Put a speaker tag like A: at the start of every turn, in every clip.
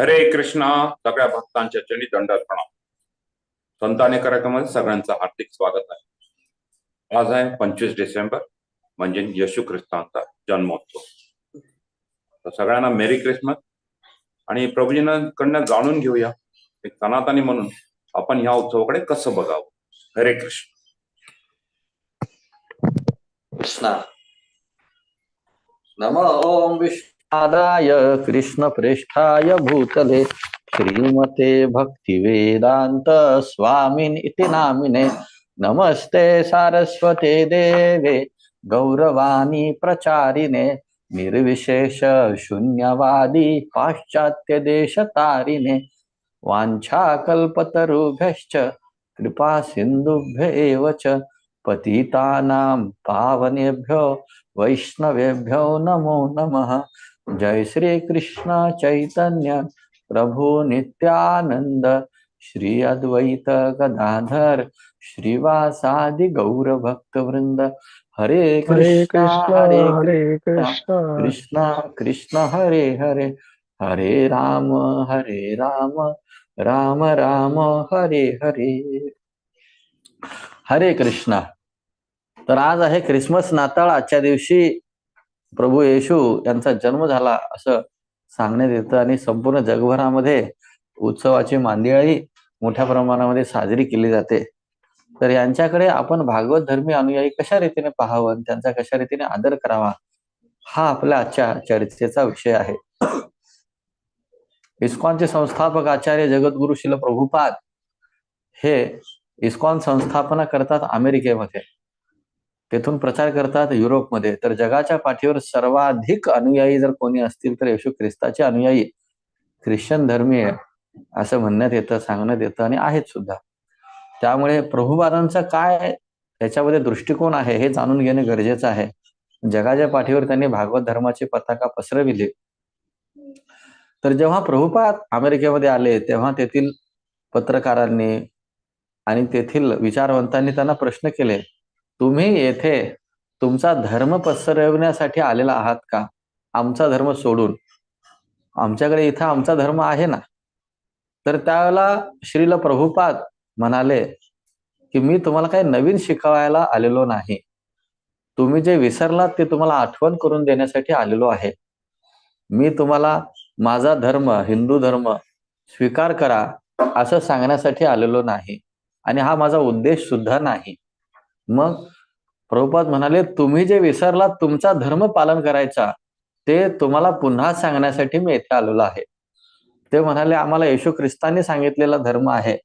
A: हरे कृष्णा सगळ्या भक्तांच्या चरणी दंडात प्रणाम. संताने कार्यक्रमात सगळ्यांचं हार्दिक स्वागत आहे. आज आहे पंचवीस डिसेंबर म्हणजे येशू ख्रिस्तांचा जन्मोत्सव. तर सगळ्यांना मेरी क्रिसमस. आणि प्रभूजींकडनं जाणून घेऊया एक सनातनी म्हणून आपण ह्या उत्सवाकडे कसं बघावं? हरे कृष्ण.
B: कृष्णा. नम ओम आदाय कृष्णप्रेष्ठाय भूतले. श्रीमते भक्तिवेदान्त स्वामिन् इति नामिने. नमस्ते सारस्वते देवे. गौरवाणी प्रचारिणे. निर्विशेष शून्यवादी पाश्चात्य देश तारिणे वाञ्छाकल्पतरुभ्यश्च कृपा सिन्धुभ्य एव च पतितानां पावनेभ्यो वैष्णवेभ्यो नमो नमः. जय श्री कृष्ण चैतन्य प्रभु नित्यानंद श्री अद्वैत गदाधर श्रीवासादि गौर भक्त वृंद हरे कृष्णा हरे
C: कृष्णा
B: कृष्णा। कृष्ण हरे हरे हरे राम हरे राम राम राम हरे हरे। हरे कृष्णा। तर आज आहे ख्रिसमस नाताळ आजच्या दिवशी प्रभू येशू यांचा जन्म झाला असं सांगण्यात येतं आणि संपूर्ण जगभरामध्ये उत्सवाची मांदियाळी मोठ्या प्रमाणामध्ये साजरी केली जाते. तर यांच्याकडे आपण भागवत धर्मी अनुयायी कशा रीतीने पाहावं आणि त्यांचा कशा रीतीने आदर करावा हा आपल्या आजच्या चर्चेचा विषय आहे. इस्कॉनचे संस्थापक आचार्य जगद्गुरु शिल प्रभुपाद हे इस्कॉन संस्थापना करतात अमेरिकेमध्ये. तेथून प्रचार करतात युरोपमध्ये. तर जगाच्या पाठीवर सर्वाधिक अनुयायी जर कोणी असतील तर येशू ख्रिस्ताचे अनुयायी. ख्रिश्चन धर्मीय असं म्हणण्यात येतं सांगण्यात येतं आणि आहेत सुद्धा. त्यामुळे प्रभुपादांचा काय याच्यामध्ये दृष्टिकोन आहे हे जाणून घेणे गरजेचं आहे. जगाच्या पाठीवर त्यांनी भागवत धर्माची पताका पसरविली. तर जेव्हा प्रभुपाद अमेरिकेमध्ये आले तेव्हा तेथील पत्रकारांनी आणि तेथील विचारवंतांनी त्यांना प्रश्न केले तुम्ही येथे तुमचा धर्म पसरविण्यासाठी आलेला आहात का? आमचा धर्म सोडून. आमच्याकडे इथं आमचा धर्म आहे ना? तर त्यावेळेला श्रील प्रभुपाद म्हणाले की मी तुम्हाला काही नवीन शिकवायला आलेलो नाही. तुम्ही जे विसरलात ते तुम्हाला आठवण करून देण्यासाठी आलेलो आहे. मी तुम्हाला माझा धर्म हिंदू धर्म स्वीकार करा असं सांगण्यासाठी आलेलो नाही. आणि हा माझा उद्देश सुद्धा नाही. मग प्रभुपाद म्हणाले तुम्ही जे विसरला तुमचा धर्म पालन करायचा ते तुम्हाला पुन्हा सांगण्यासाठी मी येथे आलेलो आहे. ते म्हणाले आम्हाला येशू ख्रिस्तांनी सांगितलेला धर्म आहे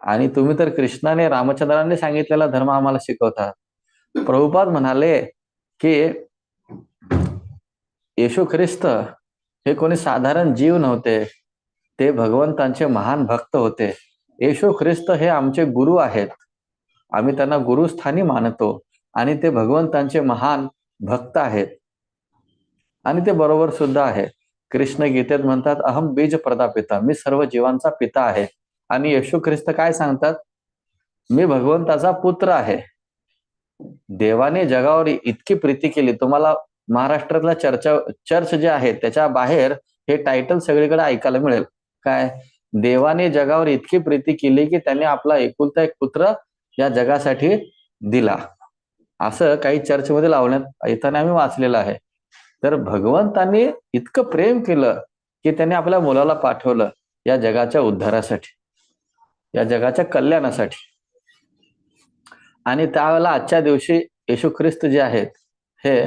B: आणि तुम्ही तर कृष्णाने रामचंद्रांनी सांगितलेला धर्म आम्हाला शिकवता. प्रभुपाद म्हणाले की येशू ख्रिस्त हे कोणी साधारण जीव नव्हते ते भगवंतांचे महान भक्त होते. येशू ख्रिस्त हे आमचे गुरु आहेत. आम्ही त्यांना गुरुस्थानी मानतो आणि ते भगवंतांचे महान भक्त आहेत. आणि ते बरोबर सुद्धा आहे कृष्ण गीतेत म्हणतात अहम बीज प्रदापिता मी सर्व जीवांचा पिता आहे. आणि येशू ख्रिस्त काय सांगतात? मी भगवंताचा पुत्र आहे. देवाने जगावर इतकी प्रीती केली. तुम्हाला महाराष्ट्रातला चर्चा चर्च जे आहे त्याच्या बाहेर हे टायटल सगळीकडे ऐकायला मिळेल. काय? देवाने जगावर इतकी प्रीती केली की त्याने आपला एकुलता एक पुत्र या जगासाठी दिला. असं काही चर्चमध्ये लावण्यात येताना आम्ही वाचलेलं आहे. तर भगवंतांनी इतकं प्रेम केलं की त्याने आपल्या मुलाला पाठवलं या जगाच्या उद्धारासाठी या जगाच्या कल्याणासाठी. आणि त्यावेळेला आजच्या दिवशी येशू ख्रिस्त जे आहेत हे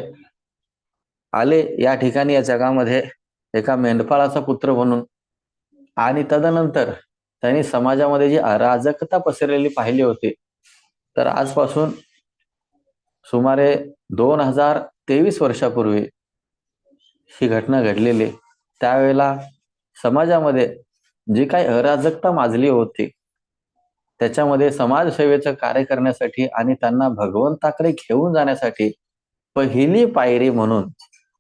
B: आले या ठिकाणी या जगामध्ये एका मेंढपाळाचा पुत्र म्हणून. आणि तदनंतर त्यांनी समाजामध्ये जी अराजकता पसरलेली पाहिली होती तर आजपासून सुमारे दोन हजार तेवीस वर्षापूर्वी ही घटना घडलेली. त्यावेळेला समाजामध्ये जी काही अराजकता माजली होती त्याच्यामध्ये समाजसेवेचं कार्य करण्यासाठी आणि त्यांना भगवंताकडे घेऊन जाण्यासाठी पहिली पायरी म्हणून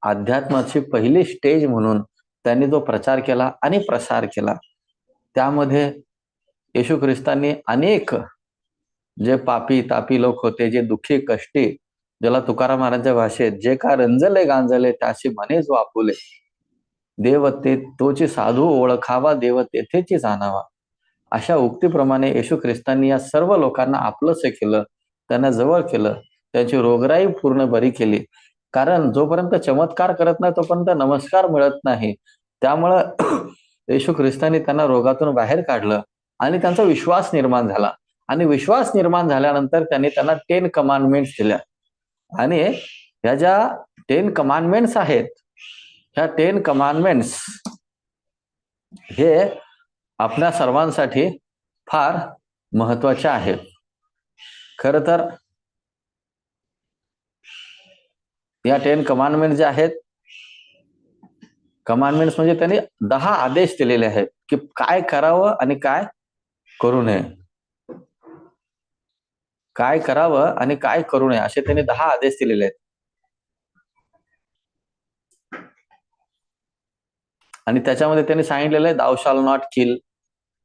B: अध्यात्माची पहिली स्टेज म्हणून त्यांनी जो प्रचार केला आणि प्रसार केला. त्यामध्ये येशू ख्रिस्तांनी अनेक जे पापी तापी लोक होते जे दुःखी कष्टी ज्याला तुकाराम महाराजांच्या भाषेत जे का रंजले गांजले त्याशी म्हणेच जो आपुले देव ते तोची साधू ओळखावा देव तेथेची जाणावा. अशा उक्तीप्रमाणे येशू ख्रिस्तांनी या सर्व लोकांना आपलंसं केलं त्यांना जवळ केलं त्यांची रोगराई पूर्ण बरी केली. कारण जोपर्यंत चमत्कार करत नाही तोपर्यंत नमस्कार मिळत नाही. त्यामुळं येशू ख्रिस्तांनी त्यांना रोगातून बाहेर काढलं आणि त्यांचा विश्वास निर्माण झाला. आणि विश्वास निर्माण झाल्यानंतर त्यांनी त्यांना टेन कमांडमेंट्स दिल्या. आणि ह्या ज्या टेन कमांडमेंट्स आहेत ह्या टेन कमांडमेंट्स हे आपल्या सर्वांसाठी फार महत्त्वाचे आहेत. खर तर या टेन कमांडमेंट जे आहेत कमांडमेंट्स म्हणजे त्यांनी दहा आदेश दिलेले आहेत की काय करावं आणि काय करू नये. काय करावं आणि काय करू नये असे त्यांनी दहा आदेश दिलेले आहेत. आणि त्याच्यामध्ये त्यांनी सांगितलेलं आहे दाव शाल नॉट किल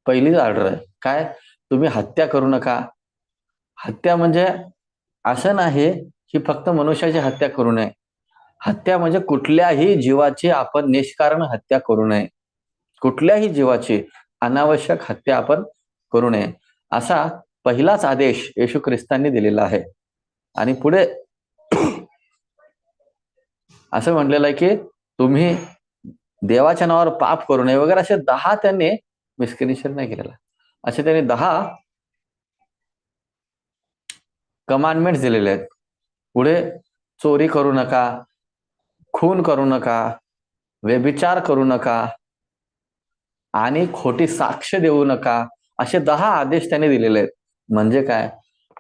B: पहिलीच ऑर्डर आहे. काय? तुम्ही हत्या करू नका. हत्या म्हणजे असं नाही की फक्त मनुष्याची हत्या करू नये. हत्या म्हणजे कुठल्याही जीवाची आपण निष्कारण हत्या करू नये. कुठल्याही जीवाची अनावश्यक हत्या आपण करू नये. असा पहिलाच आदेश येशू ख्रिस्तांनी दिलेला आहे. आणि पुढे असं म्हटलेलं आहे की तुम्ही देवाच्या नावावर पाप करू नये वगैरे असे दहा त्यांनी मिस्किनिशन नाही केलेला. असे त्यांनी दहा कमांडमेंट दिलेले आहेत. पुढे चोरी करू नका खून करू नका व्यभिचार करू नका आणि खोटी साक्ष देऊ नका असे दहा आदेश त्यांनी दिलेले आहेत. म्हणजे काय?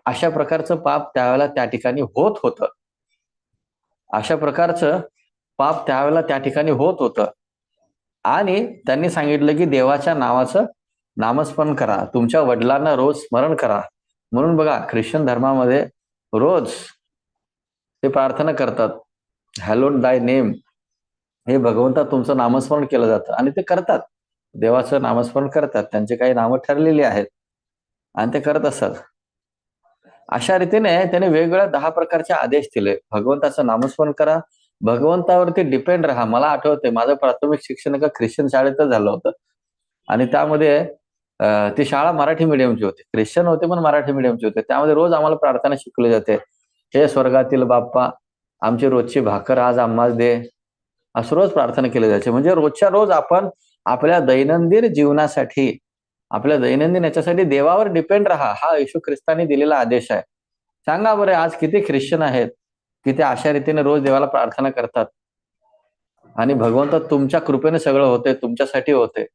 B: अशा प्रकारचं पाप त्यावेळेला त्या ठिकाणी होत होतं. अशा प्रकारचं पाप त्यावेळेला त्या ठिकाणी होत होतं. आणि त्यांनी सांगितलं की देवाच्या नावाचं नामस्मरण करा. तुमच्या वडिलांना रोज स्मरण करा. म्हणून बघा ख्रिश्चन धर्मामध्ये रोज ते प्रार्थना करतात. हॅलोड दाय नेम हे भगवंता तुमचं नामस्मरण केलं जातं. आणि ते करतात. देवाचं नामस्मरण करतात. त्यांचे काही नावं ठरलेली आहेत. आणि ते करत असतात अशा रीतीने त्याने वेगवेगळ्या दहा प्रकारचे आदेश दिले. भगवंताचं नामस्मरण करा. भगवंतावरती डिपेंड राहा. मला आठवते माझं प्राथमिक शिक्षण एका ख्रिश्चन शाळेतच झालं होतं. आणि त्यामध्ये ती शाळा मराठी मीडियमची होती. ख्रिश्चन होते पण मराठी मीडियमची होते. त्यामध्ये रोज आम्हाला प्रार्थना शिकवली जाते. हे स्वर्गातील बाप्पा आमची रोजची भाकर आज आम्हाला दे. असं रोज प्रार्थना केली जायची. म्हणजे रोजच्या रोज आपण आपल्या दैनंदिन जीवनासाठी आपल्या दैनंदिन याच्यासाठी देवावर डिपेंड राहा. हा येशू ख्रिस्ताने दिलेला आदेश आहे. सांगा बरे आज किती ख्रिश्चन आहेत? की ते अशा रीतीने रोज देवाला प्रार्थना करतात? आणि भगवंत तुमच्या कृपेने सगळं होते तुमच्यासाठी होते.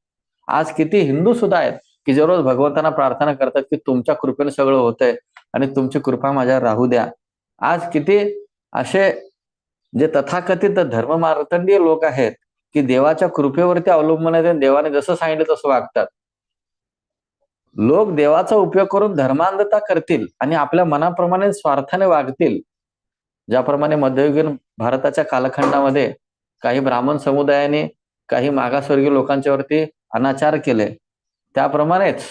B: आज किती हिंदू सुद्धा आहेत की जे रोज भगवंतांना प्रार्थना करतात की तुमच्या कृपेने सगळं होतंय आणि तुमची कृपा माझ्यावर राहू द्या. आज किती असे जे तथाकथित धर्ममार्तंडीय लोक आहेत की देवाच्या कृपेवरती अवलंबून आहेत देवाने जसं सांगितलं तसं वागतात. लोक देवाचा उपयोग करून धर्मांधता करतील आणि आपल्या मनाप्रमाणे स्वार्थाने वागतील. ज्याप्रमाणे मध्ययुगीन भारताच्या कालखंडामध्ये काही ब्राह्मण समुदायाने काही मागासवर्गीय लोकांच्यावरती अनाचार केले. त्याप्रमाणेच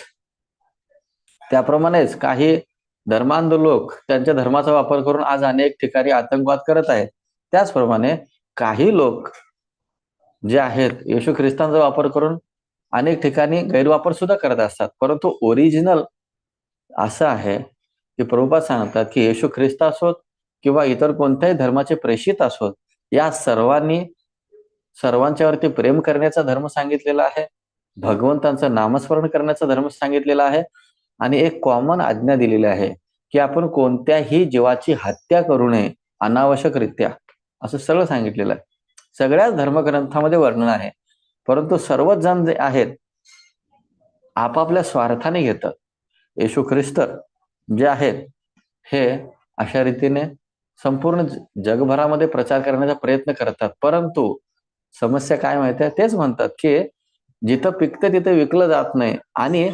B: त्याप्रमाणेच काही धर्मांध लोक त्यांच्या धर्माचा वापर करून आज अनेक ठिकाणी आतंकवाद करत आहेत. त्याचप्रमाणे काही लोक जे आहेत येशू ख्रिस्तांचा वापर करून अनेक ठिकाणी गैरवापर सुद्धा करत असतात. परंतु ओरिजिनल असं आहे की प्रभुपाद सांगतात की येशू ख्रिस्त असोत किंवा इतर कोणत्याही धर्माचे प्रेषित असोत या सर्वांनी सर्वांच्यावरती प्रेम करण्याचा धर्म सांगितलेला आहे भगवंतांचं नामस्मरण करण्याचा धर्म सांगितलेला आहे आणि एक कॉमन आज्ञा दिलेली आहे की आपण कोणत्याही जीवाची हत्या करू नये अनावश्यकरित्या. असं सगळं सांगितलेलं आहे. सगळ्याच धर्मग्रंथामध्ये वर्णन आहे. परंतु सर्वच जण जे आहेत आपापल्या स्वार्थाने घेतात. येशू ख्रिस्त जे आहेत हे अशा रीतीने संपूर्ण जगभरामध्ये प्रचार करण्याचा प्रयत्न करतात. परंतु समस्या काय माहिती आहे? तेच म्हणतात की जिथं पिकतं तिथं विकलं जात नाही. आणि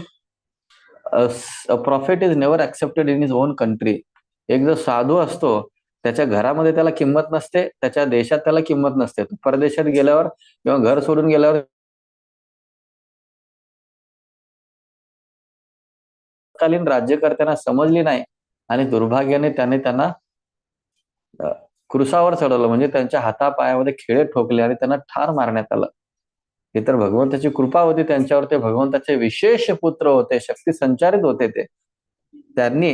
B: prophet is never accepted in his own country एक जो साधू असतो त्याच्या घरामध्ये त्याला किंमत नसते त्याच्या देशात त्याला किंमत नसते. परदेशात गेल्यावर किंवा घर सोडून गेल्यावर कालीन राज्यकर्त्यांना समजली नाही आणि दुर्भाग्याने त्याने त्यांना क्रुसावर चढवलं. म्हणजे त्यांच्या हातापायामध्ये खेळे ठोकले आणि त्यांना ठार मारण्यात आलं. हे तर भगवंताची कृपा होती. त्यांच्यावर ते भगवंताचे विशेष पुत्र होते शक्ती संचारित होते ते. त्यांनी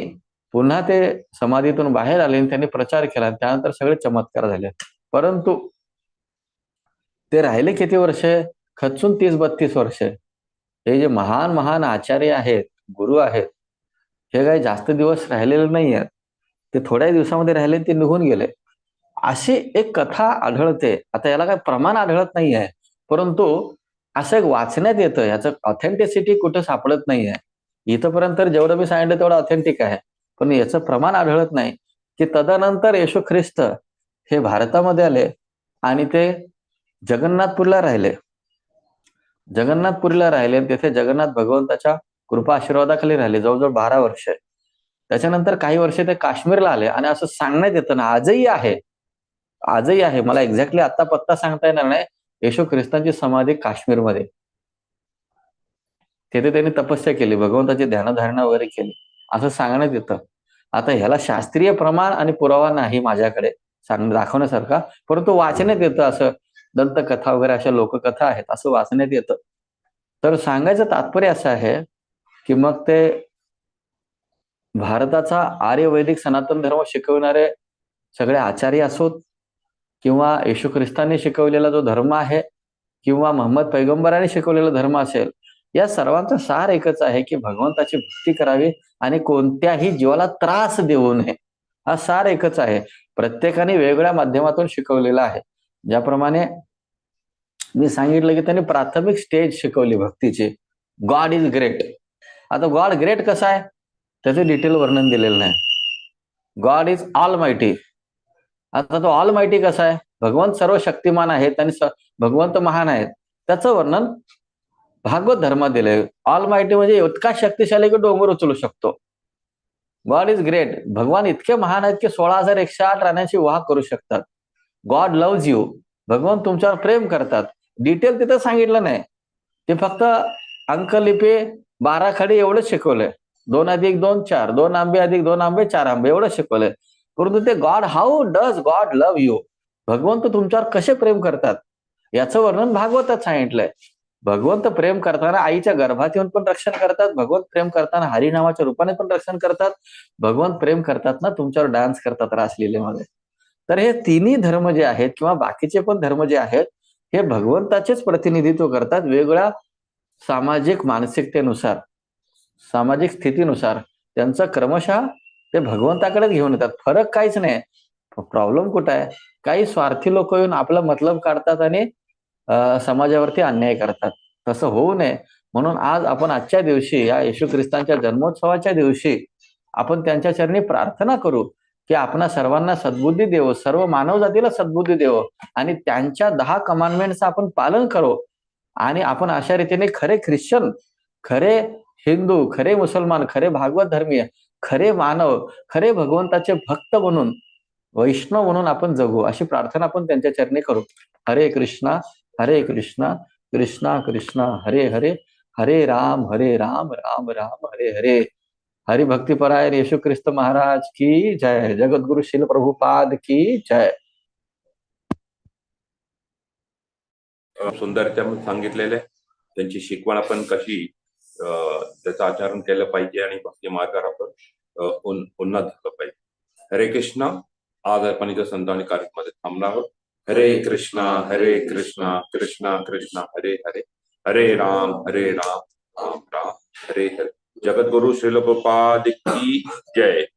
B: पुन्हा ते समाधीतून बाहेर आले आणि त्यांनी प्रचार केला त्यानंतर सगळे चमत्कार झाले. परंतु ते राहिले किती वर्ष? खचून तीस बत्तीस वर्ष. हे जे महान महान आचार्य आहेत गुरु आहेत हे काही जास्त दिवस राहिलेले नाही आहेत ते थोड्या दिवसामध्ये राहिले ते निघून गेले. अशी एक कथा आढळते. आता याला काही प्रमाण आढळत नाही आहे परंतु असं एक वाचण्यात येतं. याचं ऑथेंटिसिटी कुठं सापडत नाही आहे इथंपर्यंत जेवढं मी सांगितलं तेवढं ऑथेंटिक आहे. पण याचं प्रमाण आढळत नाही. की तदनंतर येशू ख्रिस्त हे भारतामध्ये आले आणि ते जगन्नाथपूरला राहिले. जगन्नाथपुरीला राहिले आणि तेथे जगन्नाथ भगवंताच्या कृपा आशीर्वादाखाली राहिले. जवळजवळ बारा वर्ष. त्याच्यानंतर काही वर्ष ते काश्मीरला आले आणि असं सांगण्यात येतं ना आजही आहे. आजही आहे. मला एक्झॅक्टली आता पत्ता सांगता येणार नाही. येशू ख्रिस्तांची समाधी काश्मीरमध्ये. तेथे त्यांनी तपस्या केली. भगवंताची ध्यानधारणा वगैरे केली. असं सांगण्यात येतं. आता ह्याला शास्त्रीय प्रमाण आणि पुरावा नाही माझ्याकडे सांग दाखवण्यासारखा. परंतु वाचण्यात येतं असं दंतकथा वगैरे अशा लोककथा आहेत असं वाचण्यात येतं. तर सांगायचं तात्पर्य असं आहे की मग ते भारताचा आर्य वैदिक सनातन धर्म शिकवणारे सगळे आचार्य असोत किंवा येशू ख्रिस्तांनी शिकवलेला जो धर्म आहे किंवा मोहम्मद पैगंबराने शिकवलेला धर्म असेल या सर्वांचा सार एकच आहे की भगवंताची भक्ती करावी आणि कोणत्याही जीवाला त्रास देऊ नये. हा सार एकच आहे. प्रत्येकाने वेगवेगळ्या माध्यमातून शिकवलेला आहे. ज्याप्रमाणे मी सांगितलं की त्यांनी प्राथमिक स्टेज शिकवली भक्तीची. गॉड इज ग्रेट आता गॉड ग्रेट कसा आहे? त्याचे डिटेल वर्णन दिलेलं नाही. गॉड इज ऑल मायटी आता तो ऑल मायटी कसा आहे? भगवंत सर्व शक्तिमान आहेत आणि भगवंत महान आहेत. त्याचं वर्णन भागवत धर्मात दिलंय. ऑल मायटी म्हणजे इतका शक्तिशाली की डोंगर उचलू शकतो. गॉड इज ग्रेट भगवान इतके महान आहेत की सोळा हजार एकशे आठ राण्यांची वाह करू शकतात. गॉड लव्ज यू भगवान तुमच्यावर प्रेम करतात. डिटेल तिथं सांगितलं नाही. ते फक्त अंकलिपी बारा खडी एवढंच शिकवलंय. दोन अधिक दोन चार दोन आंबे अधिक दोन आंबे चार आंबे एवढं शिकवलंय. परंतु ते God how does God love you भगवंत तुमच्यावर कसे प्रेम करतात? याचं वर्णन भागवतात सांगितलंय. भगवंत प्रेम करताना आईच्या गर्भात येऊन पण रक्षण करतात भगवंत प्रेम करताना हरिनामाच्या रूपाने पण रक्षण करतात भगवंत प्रेम करतात ना तुमच्यावर डान्स करतात रासलीलेमध्ये तर हे तिन्ही धर्म जे आहेत किंवा बाकीचे पण धर्म जे आहेत हे भगवंताचेच प्रतिनिधित्व करतात वेगळ्या सामाजिक मानसिकतेनुसार सामाजिक स्थितीनुसार. त्यांचं क्रमशः ते भगवंताकडेच घेऊन येतात. फरक काहीच नाही. प्रॉब्लेम कुठं आहे? काही स्वार्थी लोक येऊन आपला मतलब काढतात आणि समाजावरती अन्याय करतात. तसं होऊ नये. म्हणून आज आपण आजच्या दिवशी या येशू ख्रिस्तांच्या जन्मोत्सवाच्या दिवशी आपण त्यांच्या चरणी प्रार्थना करू की आपणा सर्वांना सद्बुद्धी देव सर्व मानव जातीला सद्बुद्धी देव आणि त्यांच्या दहा कमांडमेंटचं आपण पालन करू. आणि आपण अशा रीतीने खरे ख्रिश्चन खरे हिंदू खरे मुसलमान खरे भागवत धर्मीय खरे मानव खरे भगवंताचे भक्त म्हणून वैष्णव म्हणून आपण जगू अशी प्रार्थना आपण त्यांच्या चरणी करू. हरे कृष्णा. हरे कृष्णा कृष्णा कृष्णा हरे हरे हरे राम हरे राम राम राम हरे हरे. हरिभक्तीपरायण येशू ख्रिस्त महाराज की जय. जगद्गुरु शिल प्रभुपाद की जय.
A: सुंदर सांगितलेले त्यांची शिकवण आपण कशी अं, त्याचं आचरण केलं पाहिजे आणि भक्ती मार्गावर आपण अं, उन्नत झालं पाहिजे. हरे कृष्ण आज आपण इथं संतांनी कार्यक्रमामध्ये थांबणार आहोत. हरे कृष्णा हरे कृष्णा कृष्णा कृष्णा, हरे हरे। हरे राम हरे राम राम राम, हरे हरे। जगत गुरु श्रील गोपाल की जय।